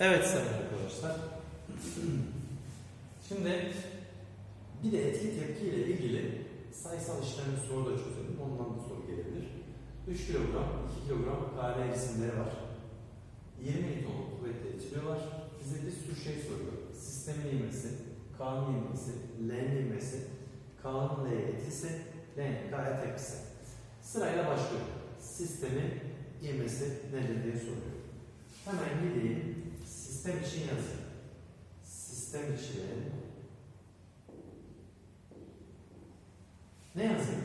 Evet sayın arkadaşlar. Şimdi bir de etki tepki ile ilgili sayısal işlem soru da çözelim. Ondan da soru gelebilir. 3 kilogram, 2 kilogram KL cisimleri var. 20 Newton kuvvetle itiliyorlar. Bize bir sürü şey soruyor. Sistemin ivmesi, K'nın ivmesi, L'nin ivmesi, K'nın L'ye etisi, L'nin K'ya tepkisi. Sırayla başlıyor. Sistemin ivmesi nedir diye soruyor. Hemen gideyim. Sistem için yazayım. Sistem için ne yazayım?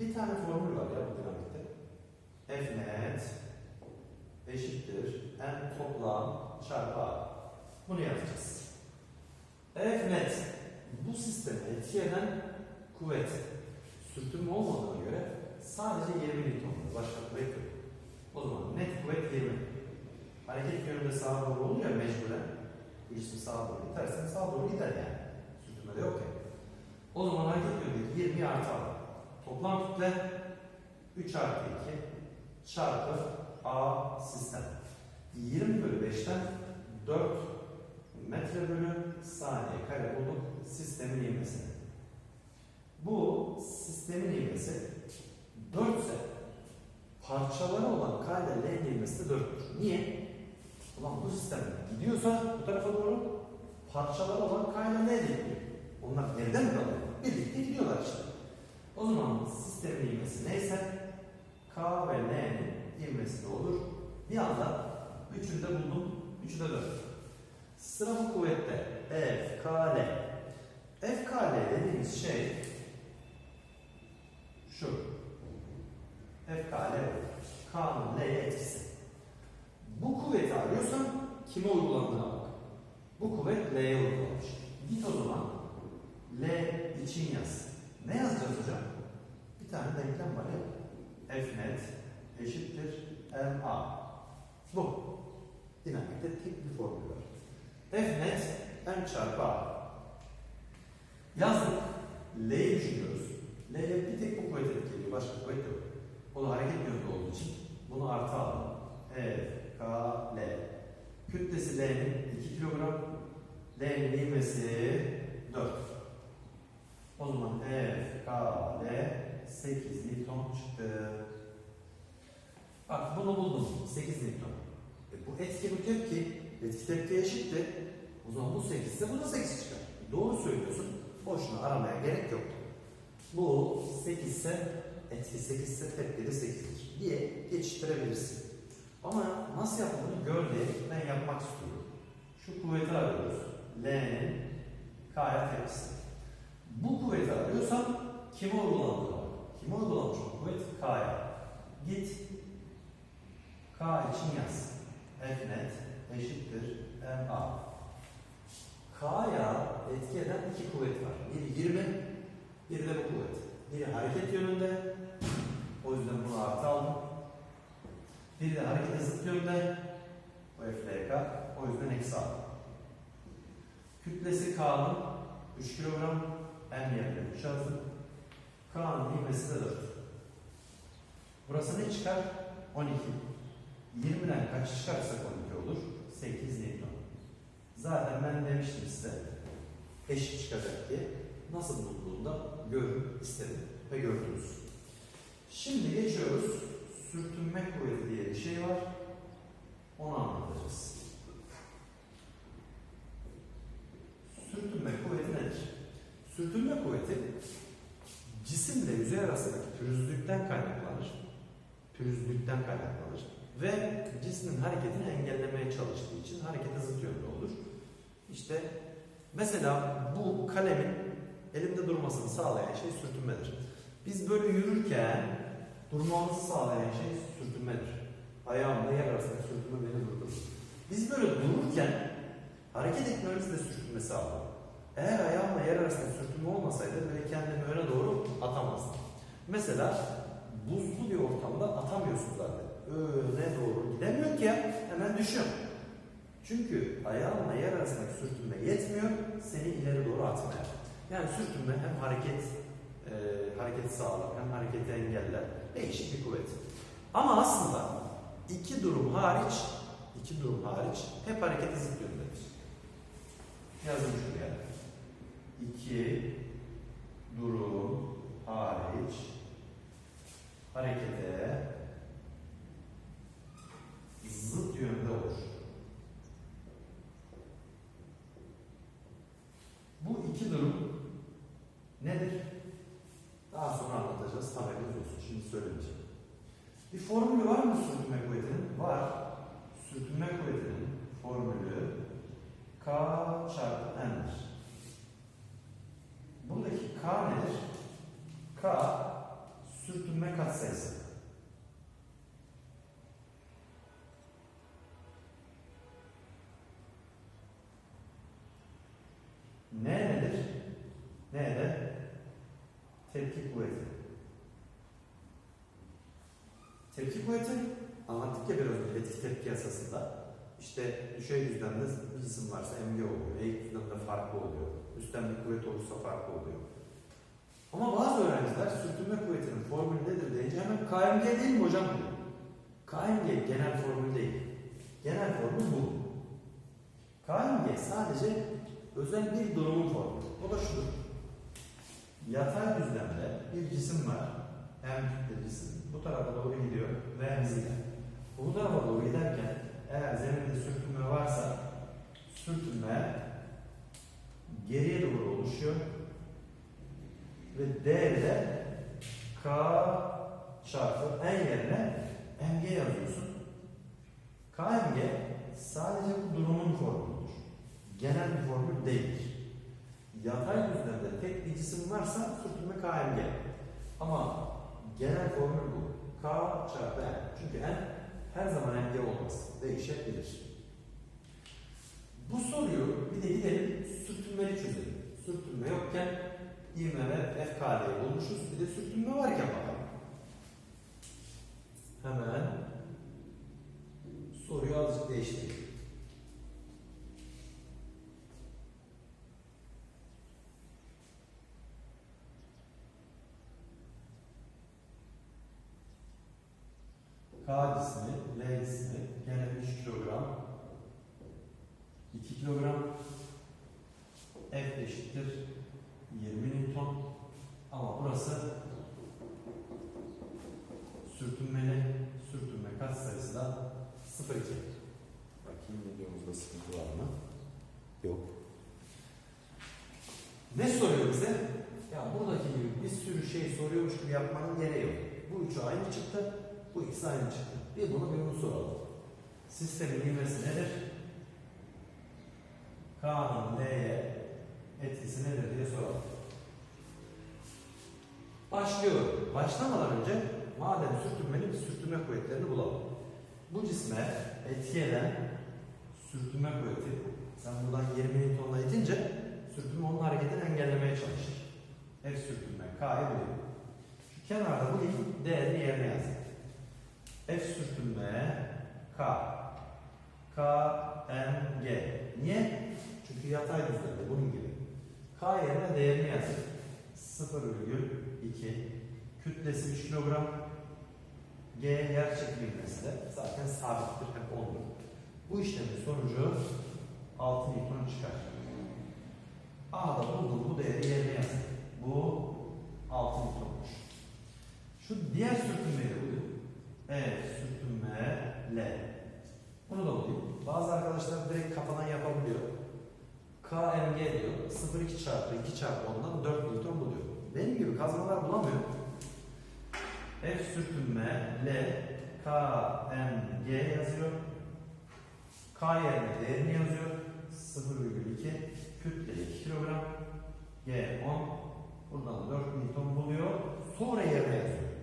Bir tane formül var ya bu dinamikte. F net eşittir n toplam çarpı a. Bunu yazacağız. F net bu sisteme etki eden kuvvet sürtünme olmadığına göre sadece 20 Newton. Başka kuvvet yok. O zaman net kuvvet 20. Hareket yönünde sağa doğru oluyor mecburen. Bir cisim sağa doğru gidersen sağa doğru gider yani. Sürtünmede yok ya. O zaman hareket yönündeki 20'yi artı al. Toplam kütle 3 artı 2 çarpı A sistem. 20 bölü 5'ten 4 metre bölü saniye kare bulduk sistemin ivmesini. Bu sistemin ivmesi 4 ise parçaları olan K ile L ivmesi de 4'tür. Niye? Ulan bu sistem gidiyorsa bu tarafa doğru parçaları olan K ile L de gidiyor. Onlar nereden mi kalıyor? Birlikte gidiyorlar işte. O zaman sistemin ivmesi neyse K ve L'nin ivmesi de olur. Bir anda üçünü de buldum. Üçü de 4. Sıra bu kuvvette F, K, L. F, K, L dediğimiz şey şu. F, K, L. K'nın L'ye etkisi. Kuvveti arıyorsan kime uygulandığına bak. Bu kuvvet L'ye uygulanmış. Git o zaman L için yaz. Ne yazacağız hocam? Bir tane denklem var ya. F net eşittir MA. Bu. Dinamikte tek bir formül var. F net M çarpı A. Yazdık. L'yi düşünüyoruz. L'ye bir tek bu kuvvet etkiliyor. Başka kuvvet yok. O da hareket yönünde olduğu için bunu artı aldım. F, K, L. Kütlesi L'nin 2 kilogram. L'nin ivmesi 4. O zaman F, K, L 8 Newton çıktı. Bak bunu buldum. 8 Newton. E bu etki bu tepki. Etki tepki eşitti. O zaman bu 8 ise bu da 8 çıkar. Doğru söylüyorsun. Boşuna aramaya gerek yok. Bu 8 ise etki 8 ise tepki de 8'dir diye geçiştirebilirsin. Ama nasıl yapıldığını gör diye ben yapmak istiyorum. Şu kuvveti arıyoruz. L'nin K'ya tepkisi. Bu kuvveti arıyorsan kime uygulandığı var. Kime uygulanmış bu kuvvet? K'ya. Git K için yaz. F net eşittir MA. K'ya etki eden iki kuvvet var. Biri 20, biri de bu kuvvet. Biri hareket yönünde. O yüzden bunu artı aldım. Biri de harekete zıt yönde. O FLK. O yüzden eksi aldım. Kütlesi K'nın 3 kilogram M yerine 3 yazdım. K'nın ivmesi de 4. Burası ne çıkar? 12. 20'den kaç çıkarsak 12 olur? 8 Newton. Zaten ben demiştim size eşit çıkacak diye. Nasıl bulduğunda görün istedim ve gördünüz. Şimdi geçiyoruz. Sürtünme kuvveti diye bir şey var. Onu anlatacağız. Sürtünme kuvveti nedir? Sürtünme kuvveti cisimle yüzey arasındaki pürüzlükten kaynaklanır. Pürüzlükten kaynaklanır. Ve cismin hareketini engellemeye çalıştığı için harekete zıt yönde olur. İşte mesela bu kalemin elimde durmasını sağlayan şey sürtünmedir. Biz böyle yürürken durmamızı sağlayan şey sürtünmedir. Ayağımla yer arasındaki sürtünme beni durdurur. Biz böyle dururken hareket etmemiz de sürtünme sağlıyor. Eğer ayağımla yer arasında sürtünme olmasaydı böyle kendimi öne doğru atamazdım. Mesela buzlu bir ortamda atamıyorsun zaten. Öne doğru gidemiyor ki hemen düşüyorsun. Çünkü ayağınla yer arasındaki sürtünme yetmiyor, seni ileri doğru atmaya. Yani sürtünme hem hareket e, hareketi sağlar hem hareketi engeller. Değişik bir kuvvet. Ama aslında iki durum hariç iki durum hariç hep hareketi zıt yöndedir. Yazın şuraya. İki durum hariç harekete zıt yönde olur. Bu iki durum nedir? Daha sonra anlatacağız. Haberiniz olsun. Şimdi söylemeyeceğim. Bir formülü var mı sürtünme kuvvetinin? Var. Sürtünme kuvvetinin formülü K çarpı N'dir. Buradaki K nedir? K sürtünme katsayısı. N nedir? N de tepki kuvveti. Tepki kuvveti anlattık ya biraz önce etki tepki yasasında. İşte düşey düzlemde bir cisim varsa mg oluyor. Eğik düzlemde farklı oluyor. Üstten bir kuvvet olursa farklı oluyor. Ama bazı öğrenciler sürtünme kuvvetinin formülü nedir deyince hemen KMG değil mi hocam diyor. KMG genel formül değil. Genel formül bu. KMG sadece özel bir durumun formülü. O da şudur. Yatay düzlemde bir cisim var. M cisim. Bu tarafa doğru gidiyor ve M zile. Bu tarafa doğru giderken eğer zeminde sürtünme varsa sürtünme geriye doğru oluşuyor ve D'de K çarpı N yerine MG yazıyorsun. KMG sadece bu durumun formülüdür. Genel bir formül değildir. Yatay düzlemde tek bir cisim varsa sürtünme KMG. Ama genel formül bu. K çarpı N. Çünkü N her zaman MG olmaz. Değişebilir. Bu soruyu bir de gidelim sürtünmeli çözelim. Sürtünme yokken ivme ve FK'yi bulmuşuz. Bir de sürtünme varken bakalım. Hemen soruyu azıcık değiştirelim. K cismi, L cismi, gene 3 kilogram, 2 kilogram, F eşittir 20 Newton ama burası sürtünmeli, sürtünme katsayısı da 0,2. Bakayım videomuzda sıkıntı var mı? Yok. Ne soruyor bize? Ya buradaki gibi bir sürü şey soruyormuş gibi yapmanın gereği yok. Bu üçü aynı çıktı, bu ikisi aynı çıktı. Bir bunu bir soralım. Sistemin ivmesi nedir? K'nın L'ye etkisi nedir diye soralım. Başlıyorum. Başlamadan önce madem sürtünmeli bir sürtünme kuvvetlerini bulalım. Bu cisme etki eden sürtünme kuvveti sen buradan 20 Newton'la itince sürtünme onun hareketini engellemeye çalışır. F sürtünme K'yı buluyor. Şu kenarda bu ilk değerini yerine yazın. F sürtünme K. K, M, G. Niye? Çünkü yatay düzlemde bunun gibi. K yerine değerini yazın. 0,2 kütlesi 3 kilogram G yer çekimi ivmesi de zaten sabittir hep 10'dur. Bu işlemin sonucu 6 Newton çıkar. A'da buldum bu değeri yerine yazın. Bu 6 Newton'muş. Şu diğer sürtünmeyi Evet, sürtünme L. Bunu da bulayım. Bazı arkadaşlar direkt kafadan yapabiliyor. KMG diyor. 0,2 çarpı 2 çarpı 10'dan 4 Newton buluyor. Benim gibi kazmalar bulamıyor. F sürtünme L KMG yazıyor. K yerine değerini yazıyor. 0,2 kütle 2 kilogram. G 10. Buradan 4 Newton buluyor. Sonra yerine yazıyor.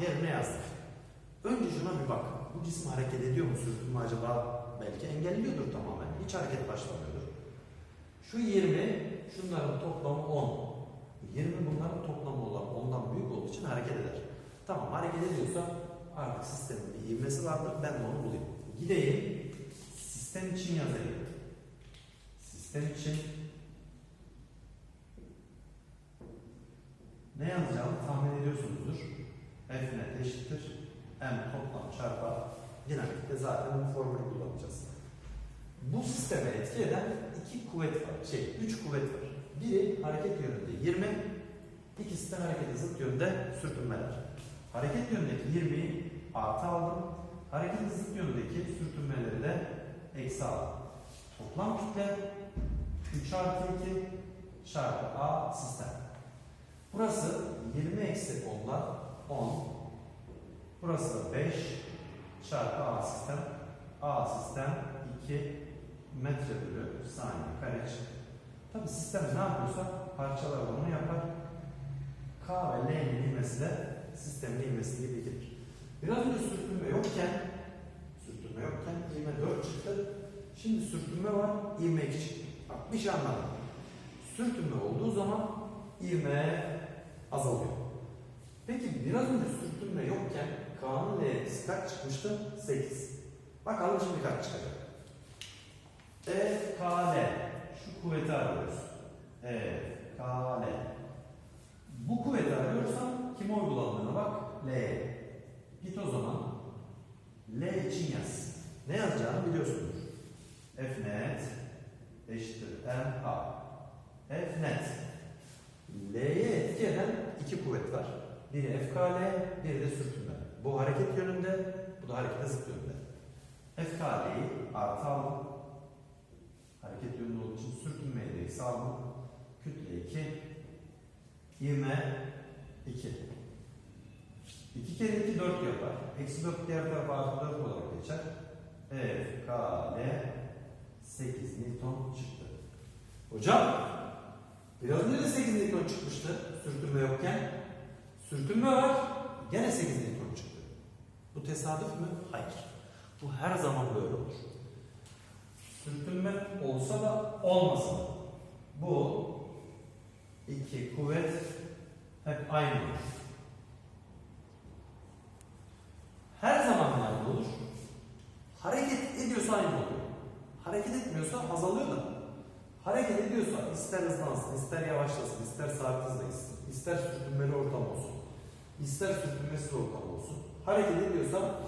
Yerine yazdık. Önce şuna bir bak. Bu cisim hareket ediyor mu? Sürtünme acaba belki engelliyordur tamamen. Hiç hareket başlamıyordur. Şu 20, şunların toplamı 10. 20 bunların toplamı olan ondan büyük olduğu için hareket eder. Tamam hareket ediyorsa artık sistemin bir ivmesi vardır. Ben de onu bulayım. Gideyim. Sistem için yazayım. Sistem için ne yazacağımı tahmin ediyorsunuzdur. F net eşittir M toplam çarpı dinamikte zaten bu formülü kullanacağız. Bu sisteme etki eden iki kuvvet var. Şey, üç kuvvet var. Biri hareket yönünde 20, ikisi de harekete zıt yönde sürtünmeler. Hareket yönündeki 20'yi artı aldım. Hareket zıt yönündeki sürtünmeleri de eksi aldım. Toplam kütle 3 artı 2 çarpı A sistem. Burası 20 eksi 10'lar 10. Burası da 5 çarpı A sistem. A sistem 2 metre bölü saniye kare. Tabi sistem ne yapıyorsa parçalar onu yapar. K ve L'nin ivmesi de sistemin ivmesi gibi gelir. Biraz önce sürtünme yokken sürtünme yokken ivme 4 çıktı. Şimdi sürtünme var, ivme 2 çıktı. Bak bir şey anladım. Sürtünme olduğu zaman ivme azalıyor. Peki biraz önce sürtünme yokken K'nın L'si kaç çıkmıştı? 8. Bakalım şimdi kaç çıkacak. E, K, L. Şu kuvveti arıyoruz. E, K, L. Bu kuvveti arıyorsam kime uygulandığına bak. L. Git o zaman. L için yaz. Ne yazacağını biliyorsundur. F net eşittir M A. F net. L'ye etki eden iki kuvvet var. Biri FKL, biri de sürtünme. Bu hareket yönünde, bu da harekete zıt yönde. FKL'yi artı aldım. Hareket yönünde olduğu için sürtünmeyi de eksi aldım. Kütle 2, ivme 2. 2 kere 2 4 yapar. Eksi 4 diğer tarafa artı 4 olarak geçer. FKL 8 Newton çıktı. Hocam, biraz önce de 8 Newton çıkmıştı sürtünme yokken. Sürtünme var, gene 8 Newton çıktı. Bu tesadüf mü? Hayır. Bu her zaman böyle olur. Sürtünme olsa da olmasa da. Bu iki kuvvet hep aynı olur. Her zaman aynı olur. Hareket ediyorsa aynı oluyor. Hareket etmiyorsa azalıyor da. Hareket ediyorsa ister hızlansın, ister yavaşlasın, ister sabit hızla gitsin, ister sürtünmeli ortam olsun, ister sürtünmesiz ortam olsun. Hareket ediyorsa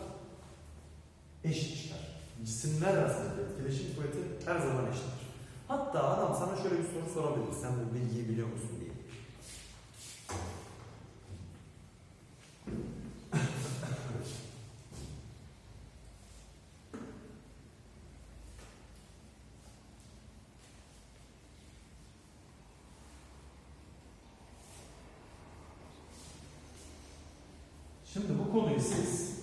eşit çıkar. Cisimler arasında etkileşim kuvveti her zaman eşittir. Hatta adam sana şöyle bir soru sorabilir. Sen bu bilgiyi biliyor musun diye. Şimdi siz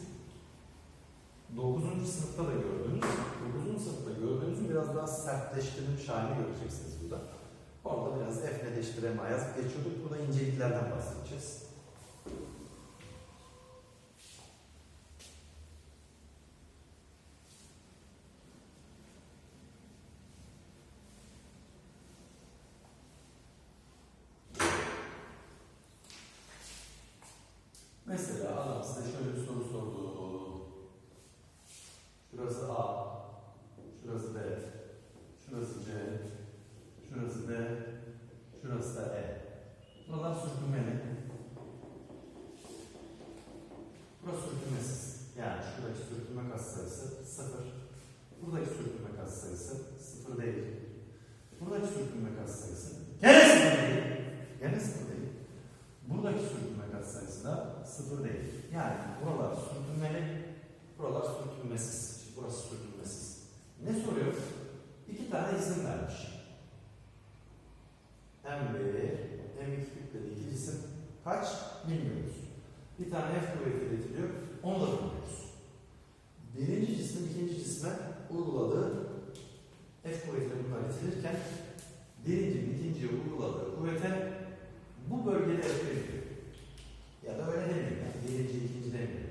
9. sınıfta da gördünüz. 9. sınıfta gördüğünüzün biraz daha sertleştirilmiş halini göreceksiniz burada. Orada biraz efneleştirme yazıp geçiyorduk. Burada inceliklerden bahsedeceğiz. Mesela size şöyle bir soru sordu. Şurası A, şurası B, şurası C, şurası D, şurası da E. Buralar sürtünmeli. Burası sürtünmesiz. Yani şuradaki sürtünme kas sayısı sıfır. Buradaki sürtünme kas sayısı sıfır değil. Buradaki sürtünme kas sayısı gene sıfır değil. Gene sıfır değil. Buradaki sürtünme kas sayısı da sıfır değil. Yani buralar sürtünmeli, buralar sürtünmesiz. Burası sürtünmesiz. Ne soruyor? İki tane isim vermiş. M1, M2 kütleli iki kaç? Bilmiyoruz. Bir tane F kuvveti iletiliyor, onu da bilmiyoruz. Birinci cismin ikinci cisme uyguladığı F kuvvetiyle bunlar itilirken birincinin ikinciye uyguladığı kuvvete bu bölgede etki ediyor. Ya da öyle demeyelim yani birinci, ikinci demeyelim.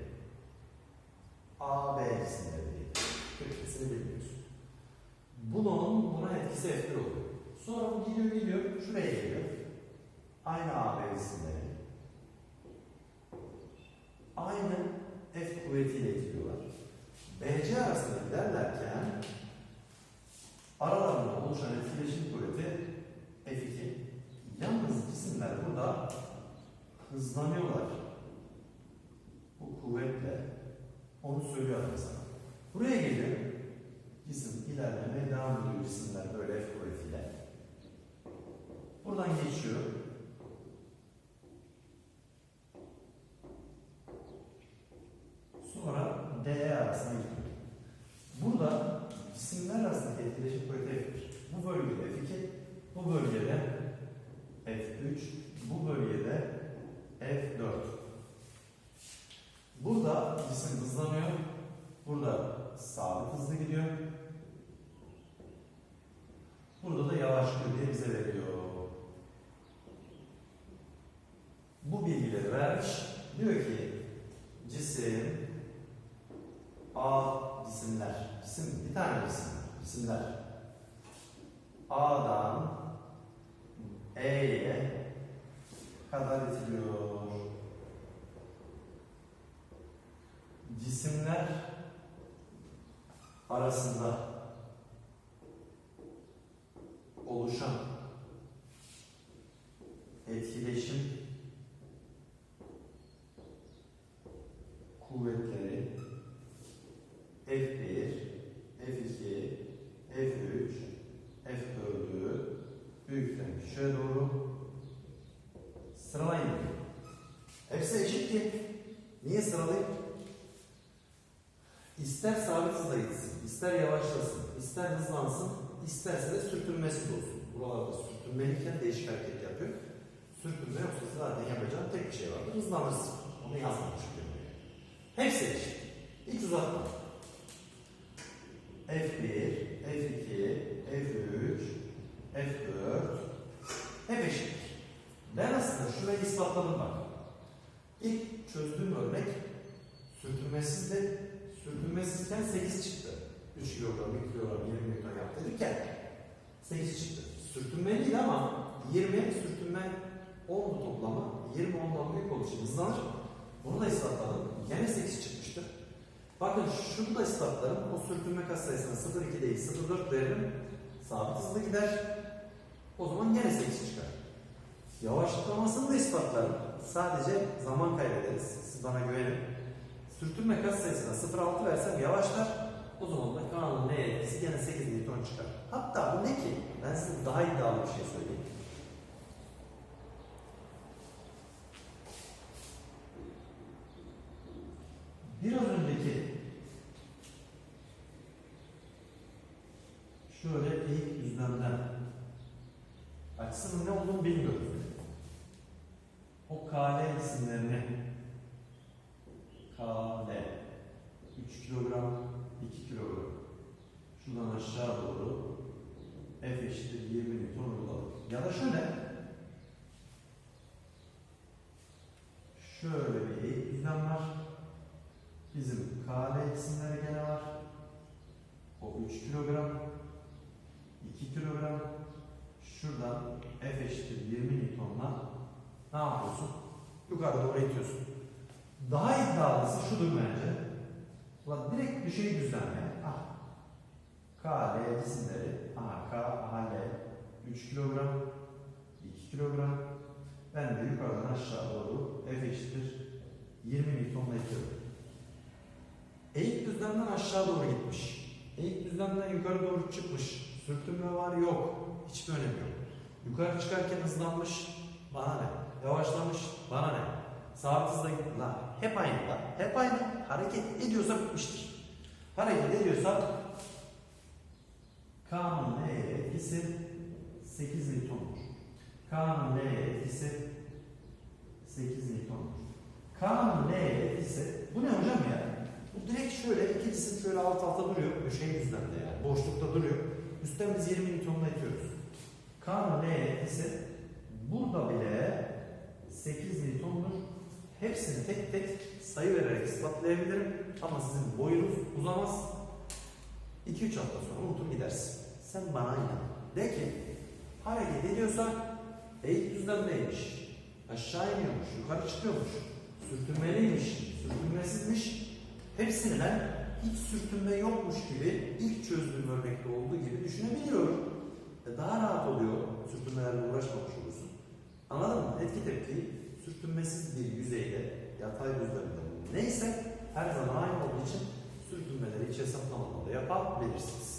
A, B cisimleri değil. Kütlesini bilmiyoruz. Bunun buna etkisi F1 oluyor. Sonra bu gidiyor gidiyor, şuraya geliyor. Aynı A, B cisimleri. Aynı F kuvvetiyle itiliyorlar. BC arasında giderlerken aralarında oluşan etkileşim kuvveti F2. Yalnız cisimler burada hızlanıyorlar. Bu kuvvetle Onu söylüyorum sana. Buraya geliyor. Cisim ilerlemeye devam ediyor cisimler böyle F kuvvetiyle. Buradan geçiyor. Sonra D arasına gidiyor. Burada cisimler arasındaki etkileşim kuvveti F'dir. Bu bölgede F2, bu bölgede F3, bu bölgede F4. Burada cisim hızlanıyor. Burada sabit hızlı gidiyor. Burada da yavaşlıyor diye bize veriyor. Bu bilgileri vermiş. Diyor ki cisim A cisimler. Cisim bir tane cisim. Cisimler. A'dan E'ye kadar itiliyor. Cisimler arasında oluşan etkileşim kuvvetleri F1, F2, F3, F4'ü büyükten küçüğe doğru sıralayın. Hepsi eşit ki. Niye sıralayayım? İster sabit hızla gitsin, ister yavaşlasın, ister hızlansın, isterse de sürtünmesiz olsun. Buralarda sürtünmeliyken değişik hareket yapıyor. Sürtünme yoksa zaten yapacağın tek bir şey vardır. Hızlanırsın. Onu yazmamış diyor. Hepsi eşit. Hiç uzatma. F1, F2, F3, F4 hep eşit. Ben aslında şurayı ispatladım bak. İlk çözdüğüm örnek sürtünmesizdi. Sürtünmesizken 8 çıktı. 3 kilogram, 1 kilogram, 20 newton yaptı dedik 8 çıktı. Sürtünmeliydi ama 20 sürtünme 10'du toplama. 20 10'dan büyük olduğu için hızlanır. Onu da ispatladım. Yine 8 çıkmıştı. Bakın şunu da ispatlarım. O sürtünme katsayısına 0,2 değil 0,4 veririm. Sabit hızlı gider. O zaman yine 8 çıkar. Yavaşlamasını da ispatlarım. Sadece zaman kaybederiz. Siz bana güvenin. Sürtünme katsayısına 0,6 versem yavaşlar. O zaman da kanalın neye etkisi gene 8 Newton çıkar. Hatta bu ne ki? Ben size daha iddialı bir şey söyleyeyim. Biraz önceki şöyle eğik düzlemden açısının ne olduğunu bilmiyoruz. O KL isimlerini KL 3 kilogram 2 kilogram şuradan aşağı doğru F eşittir 20 Newton uyguladık. Ya da şöyle şöyle bir eğik düzlem var. Bizim KL isimleri gene var. O 3 kilogram 2 kilogram şuradan F eşittir 20 Newton'la ne yapıyorsun? Yukarı doğru itiyorsun. Daha iddialısı şudur bence. Ulan direkt bir şeyi düzenle. Ah. K, L cisimleri. Aha K, aha L. 3 kilogram. 2 kilogram. Ben de yukarıdan aşağı doğru F eşittir 20 Newton'la itiyorum. Eğik düzlemden aşağı doğru gitmiş. Eğik düzlemden yukarı doğru çıkmış. Sürtünme var yok. Hiçbir önemi yok. Yukarı çıkarken hızlanmış. Bana ne? Yavaşlamış. Bana ne? Sabit hızla gitti. Lan hep aynı lan. Hep aynı. Hareket ediyorsa bitmiştir. Hareket ediyorsa L'ye etkisi 8 Newton'dur. K'nın L'ye etkisi 8 Newton'dur. K'nın L'ye etkisi bu ne hocam ya? Bu direkt şöyle iki cisim şöyle alt alta duruyor. Bu şey düzlemde yani. Boşlukta duruyor. Üstten biz 20 Newton'la itiyoruz. K'nın L'ye etkisi burada bile 8 Newton'dur. Hepsini tek tek sayı vererek ispatlayabilirim. Ama sizin boyunuz uzamaz. 2-3 hafta sonra unutur gidersin. Sen bana inan. De ki hareket ediyorsa eğik düzlemdeymiş. Aşağı iniyormuş, yukarı çıkıyormuş. Sürtünmeliymiş, sürtünmesizmiş. Hepsini hiç sürtünme yokmuş gibi ilk çözdüğüm örnekte olduğu gibi düşünebiliyorum. Ve daha rahat oluyor. Sürtünmelerle uğraşmamış olursun. Anladın mı? Etki tepki sürtünmesiz bir yüzeyde yatay düzlemde neyse her zaman aynı olduğu için sürtünmeleri hiç hesaplamadan da yapabilirsiniz.